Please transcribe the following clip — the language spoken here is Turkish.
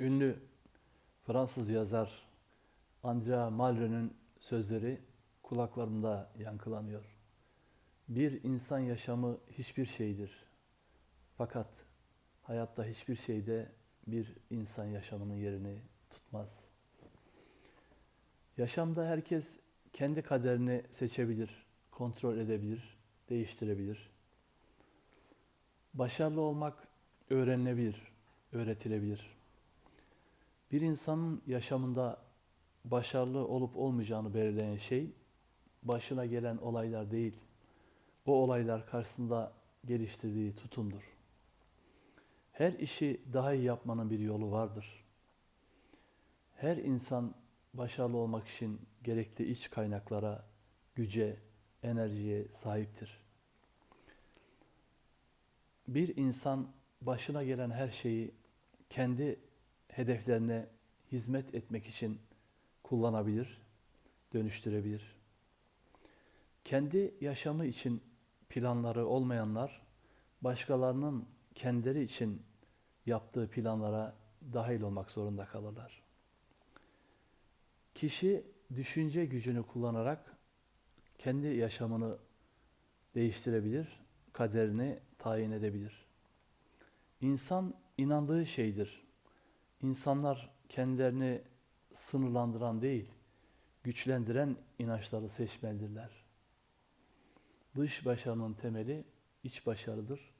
Ünlü Fransız yazar Andrea Malraux'un sözleri kulaklarımda yankılanıyor. Bir insan yaşamı hiçbir şeydir. Fakat hayatta hiçbir şeyde bir insan yaşamının yerini tutmaz. Yaşamda herkes kendi kaderini seçebilir, kontrol edebilir, değiştirebilir. Başarılı olmak öğrenilebilir, öğretilebilir. Bir insanın yaşamında başarılı olup olmayacağını belirleyen şey başına gelen olaylar değil, o olaylar karşısında geliştirdiği tutumdur. Her işi daha iyi yapmanın bir yolu vardır. Her insan başarılı olmak için gerekli iç kaynaklara, güce, enerjiye sahiptir. Bir insan başına gelen her şeyi kendi hedeflerine hizmet etmek için kullanabilir, dönüştürebilir. Kendi yaşamı için planları olmayanlar başkalarının kendileri için yaptığı planlara dahil olmak zorunda kalırlar. Kişi düşünce gücünü kullanarak kendi yaşamını değiştirebilir, kaderini tayin edebilir. İnsan inandığı şeydir. İnsanlar kendilerini sınırlandıran değil, güçlendiren inançları seçmelidirler. Dış başarının temeli iç başarıdır.